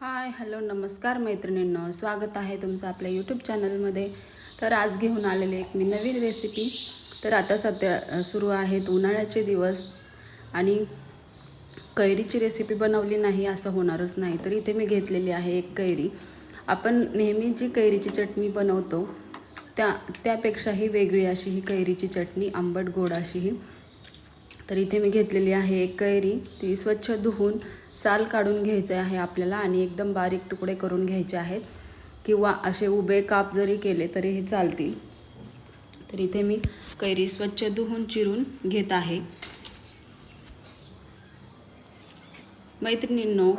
Hi hello नमस्कार मैत्रिणींनो. स्वागत आहे तुमचं आपल्या यूट्यूब चॅनलमध्ये तर आज घेऊन आलेले एक मी नवीन रेसिपी तर आता सध्या सुरू आहेत उन्हाळ्याचे दिवस आणि कैरीची रेसिपी बनवली नाही असं होणारच नाही. तर इथे मी घेतलेली आहे एक कैरी. आपण नेहमी जी कैरीची चटणी बनवतो त्या त्यापेक्षाही वेगळी अशी ही कैरीची चटणी आंबट गोड अशी ही. तर इथे मी घेतलेली आहे एक कैरी. ती स्वच्छ धुवून साल काढून घ्यायचे आहे आपल्याला आणि एकदम बारीक तुकडे करून घ्यायचे आहेत. किंवा असे उभे काप जरी केले तरी हे चालतील. तर इथे मी कैरी स्वच्छ धुवून चिरून घेत आहे. मैत्रिणींनो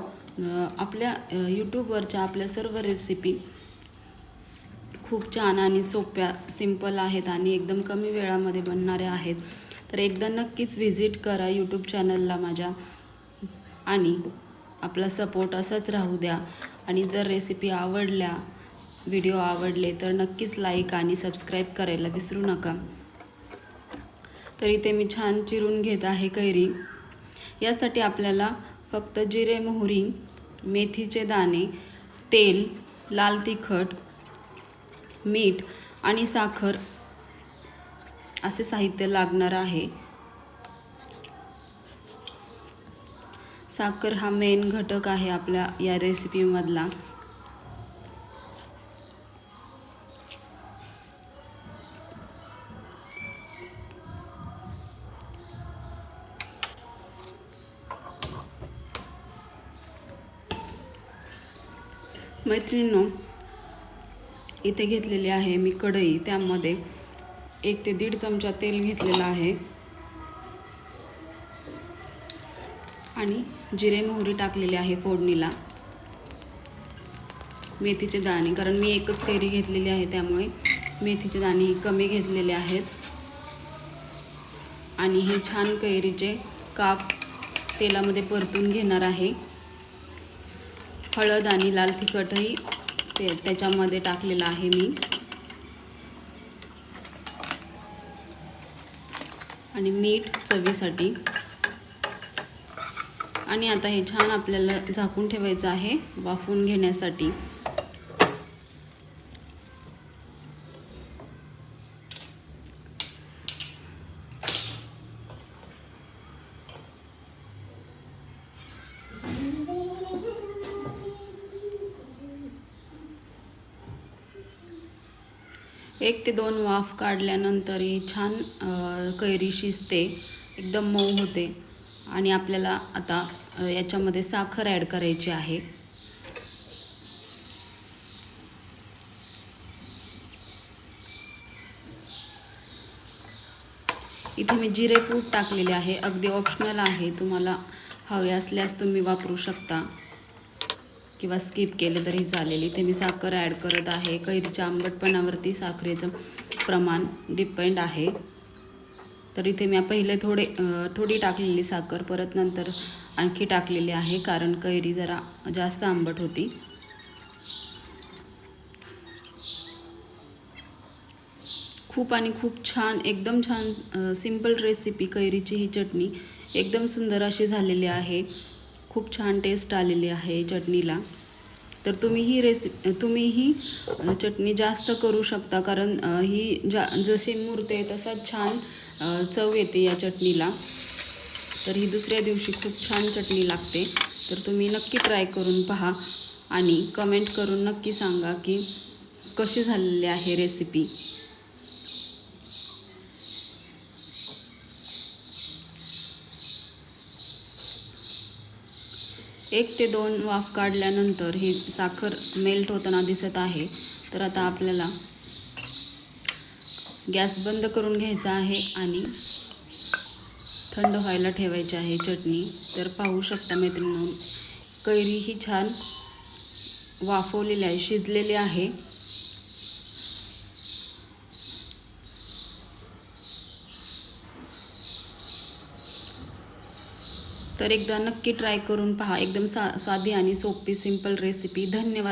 आपल्या यूट्यूबवरच्या आपल्या सर्व रेसिपी खूप छान आणि सोप्या सिंपल आहेत आणि एकदम कमी वेळामध्ये बनणाऱ्या आहेत. तर एकदा नक्कीच व्हिजिट करा यूट्यूब चॅनलला माझ्या. आणि आपला सपोर्ट असाच राहू द्या. आणि जर रेसिपी आवडल्या व्हिडिओ आवडले तर नक्कीच लाईक आणि सबस्क्राईब करायला विसरू नका. तर इथे मी छान चिरून घेत आहे कैरी. यासाठी आपल्याला फक्त जिरे मोहरी मेथीचे दाणे तेल लाल तिखट मीठ आणि साखर असे साहित्य लागणार आहे. साखर हा मेन घटक आहे आपल्या या रेसिपीमधला मैत्रिणींनो इथे घेतलेली आहे मी कढई त्यामध्ये. एक ते दीड चमचा तेल घेतलेलं आहे. आणि जिरे मोहरी टाकलेली आहे फोडणीला. मेथीचे दाणे कारण मी एकच कैरी घेतलेली आहे त्यामुळे मेथीचे दाणे कमी घेतलेले आहेत. आणि हे छान कैरीचे काप तेलामध्ये परतून घेणार आहे. हळद आणि लाल तिखटही ते त्याच्यामध्ये टाकलेलं आहे मी. आणि मीठ चवीसाठी. आणि आता हे छान आपल्याला झाकून ठेवायचं आहे वाफून घेण्यासाठी. एक ते दोन वाफ काढल्यानंतरही छान कैरी शिजते एकदम मऊ होते. आणि आपल्याला आता याच्यामध्ये साखर ॲड करायची आहे. इथे मी जिरेपूड टाकलेले आहे. अगदी ऑप्शनल आहे. तुम्हाला हवे असल्यास तुम्ही वापरू शकता. किंवा स्किप केले तरी चालेल. इथे मी साखर ॲड करत आहे. कैरीच्या आंबटपणावरती साखरेचं प्रमाण डिपेंड आहे. तर इथे मी पहिले थोडे थोडी टाकलेली साखर परत नंतर आणखी टाकलेली आहे कारण कैरी जरा जास्त आंबट होती. खूप आणि खूप छान एकदम छान सिंपल रेसिपी कैरीची ही चटणी. एकदम सुंदर अशी झालेली आहे. खूप छान टेस्ट आलेली आहे चटणीला. तर तुम्ही ही रेसिपी तुम्ही ही चटणी जास्त करू शकता कारण ही जा जशी मुरते तसं छान चव येते या चटणीला. तर ही दुसऱ्या दिवशी खूप छान चटणी लागते. तर तुम्ही नक्की ट्राय करून पहा आणि कमेंट करून नक्की सांगा की कशी झालेली आहे रेसिपी एक ते दोन वाफ काढल्यानंतर ही साखर मेल्ट होताना दिसत आहे. तर आता आपल्याला गॅस बंद करून घ्यायचा आहे आणि थंड व्हायला ठेवायची आहे चटणी. तर पाहू शकता मैत्रिणी कैरी ही छान वाफवलेली आहे शिजलेली आहे. तर एकदा नक्की ट्राय करून पहा. एकदम सा साधी आणि सोपी सिंपल रेसिपी धन्यवाद.